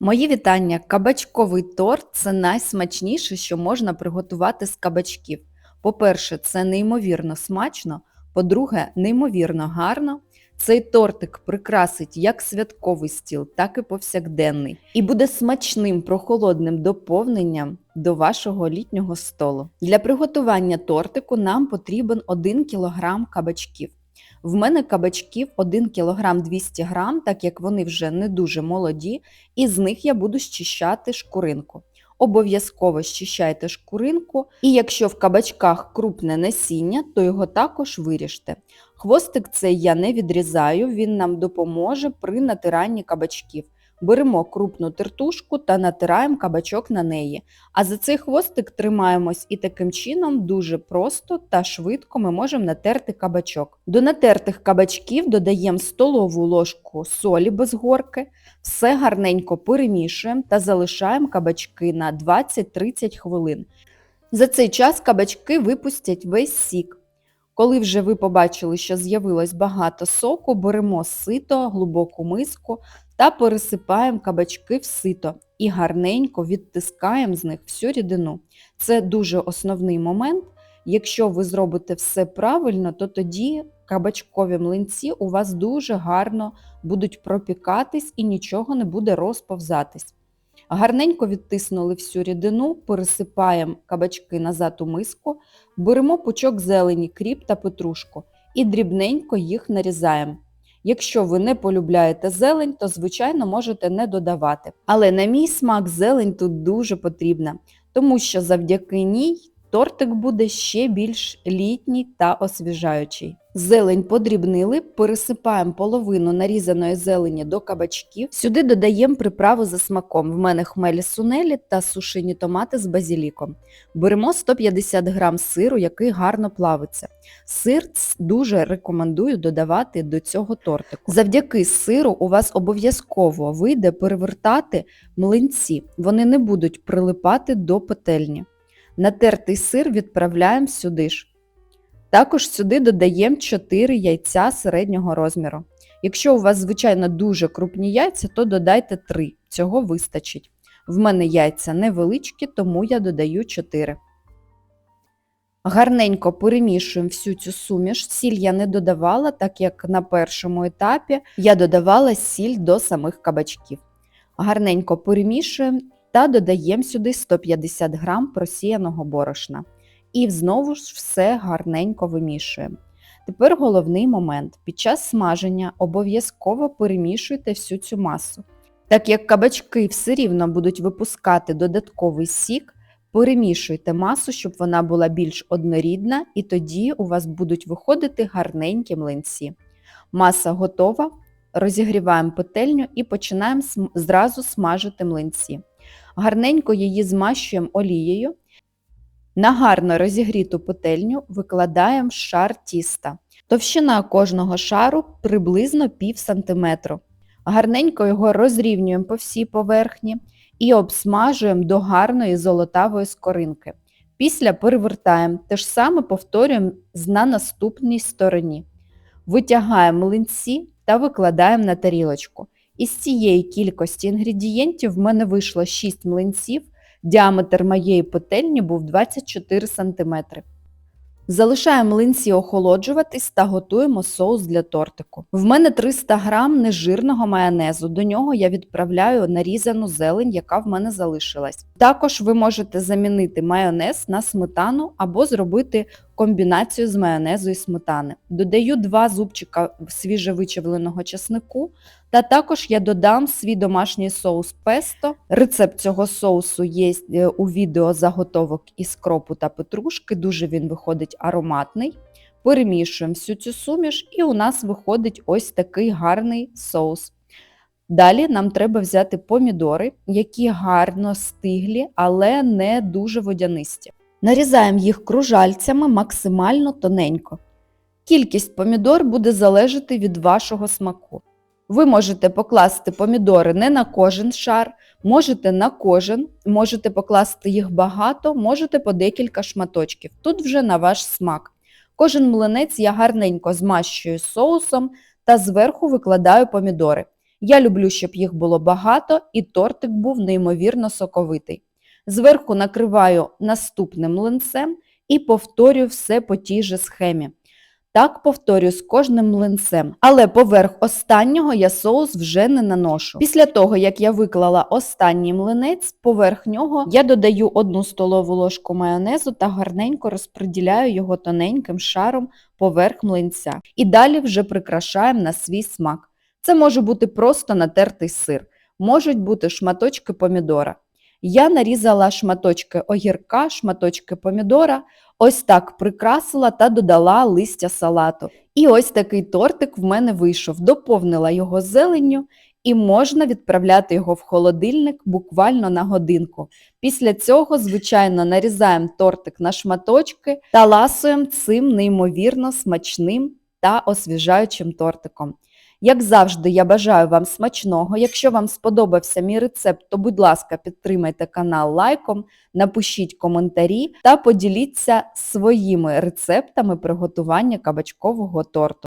Мої вітання. Кабачковий торт це найсмачніше, що можна приготувати з кабачків. По-перше, це неймовірно смачно. По-друге, неймовірно гарно. Цей тортик прикрасить як святковий стіл, так і повсякденний. І буде смачним прохолодним доповненням до вашого літнього столу. Для приготування тортику нам потрібен 1 кг кабачків. В мене кабачків 1 кг 200 г, так як вони вже не дуже молоді, і з них я буду щищати шкуринку. Обов'язково щищайте шкуринку, і якщо в кабачках крупне насіння, то його також виріжте. Хвостик цей я не відрізаю, він нам допоможе при натиранні кабачків. Беремо крупну тертушку та натираємо кабачок на неї. А за цей хвостик тримаємось і таким чином дуже просто та швидко ми можемо натерти кабачок. До натертих кабачків додаємо столову ложку солі без горки, все гарненько перемішуємо та залишаємо кабачки на 20-30 хвилин. За цей час кабачки випустять весь сік. Коли вже ви побачили, що з'явилось багато соку, беремо сито, глибоку миску та пересипаємо кабачки в сито і гарненько відтискаємо з них всю рідину. Це дуже основний момент. Якщо ви зробите все правильно, то тоді кабачкові млинці у вас дуже гарно будуть пропікатись і нічого не буде розповзатись. Гарненько відтиснули всю рідину, пересипаємо кабачки назад у миску, беремо пучок зелені, кріп та петрушку і дрібненько їх нарізаємо. Якщо ви не полюбляєте зелень, то звичайно можете не додавати. Але на мій смак зелень тут дуже потрібна, тому що завдяки ній тортик буде ще більш літній та освіжаючий. Зелень подрібнили, пересипаємо половину нарізаної зелені до кабачків. Сюди додаємо приправу за смаком. В мене хмелі сунелі та сушені томати з базіліком. Беремо 150 г сиру, який гарно плавиться. Сир дуже рекомендую додавати до цього тортику. Завдяки сиру у вас обов'язково вийде перевертати млинці. Вони не будуть прилипати до петельні. Натертий сир відправляємо сюди ж. Також сюди додаємо 4 яйця середнього розміру. Якщо у вас, звичайно, дуже крупні яйця, то додайте 3, цього вистачить. В мене яйця невеличкі, тому я додаю 4. Гарненько перемішуємо всю цю суміш. Сіль я не додавала, так як на першому етапі я додавала сіль до самих кабачків. Гарненько перемішуємо та додаємо сюди 150 г просіяного борошна. І знову ж все гарненько вимішуємо. Тепер головний момент. Під час смаження обов'язково перемішуйте всю цю масу. Так як кабачки все рівно будуть випускати додатковий сік, перемішуйте масу, щоб вона була більш однорідна, і тоді у вас будуть виходити гарненькі млинці. Маса готова, розігріваємо петельню і починаємо зразу смажити млинці. Гарненько її змащуємо олією. На гарно розігріту петельню викладаємо шар тіста. Товщина кожного шару приблизно пів сантиметру. Гарненько його розрівнюємо по всій поверхні і обсмажуємо до гарної золотавої скоринки. Після перевертаємо, те ж саме повторюємо на наступній стороні. Витягаємо млинці та викладаємо на тарілочку. Із цієї кількості інгредієнтів в мене вийшло 6 млинців, діаметр моєї петельні був 24 см. Залишаємо млинці охолоджуватись та готуємо соус для тортику. В мене 300 г нежирного майонезу, до нього я відправляю нарізану зелень, яка в мене залишилась. Також ви можете замінити майонез на сметану або зробити комбінацію з майонезу і сметани. Додаю 2 зубчика свіжевичавленого чеснику, та також я додам свій домашній соус песто. Рецепт цього соусу є е, у відео заготовок із кропу та петрушки, дуже він виходить ароматний. Перемішуємо всю цю суміш і у нас виходить ось такий гарний соус. Далі нам треба взяти помідори, які гарно стиглі, але не дуже водянисті. Нарізаємо їх кружальцями максимально тоненько. Кількість помідор буде залежати від вашого смаку. Ви можете покласти помідори не на кожен шар, можете на кожен, можете покласти їх багато, можете по декілька шматочків. Тут вже на ваш смак. Кожен млинець я гарненько змащую соусом та зверху викладаю помідори. Я люблю, щоб їх було багато, і тортик був неймовірно соковитий. Зверху накриваю наступним млинцем і повторюю все по тій же схемі. Так повторюю з кожним млинцем, але поверх останнього я соус вже не наношу. Після того, як я виклала останній млинець, поверх нього я додаю одну столову ложку майонезу та гарненько розподіляю його тоненьким шаром поверх млинця. І далі вже прикрашаємо на свій смак. Це може бути просто натертий сир, можуть бути шматочки помідора. Я нарізала шматочки огірка, шматочки помідора, ось так прикрасила та додала листя салату. І ось такий тортик в мене вийшов, доповнила його зеленню і можна відправляти його в холодильник буквально на годинку. Після цього, звичайно, нарізаємо тортик на шматочки та ласуємо цим неймовірно смачним та освіжаючим тортиком. Як завжди, я бажаю вам смачного. Якщо вам сподобався мій рецепт, то будь ласка, підтримайте канал лайком, напишіть коментарі та поділіться своїми рецептами приготування кабачкового торту.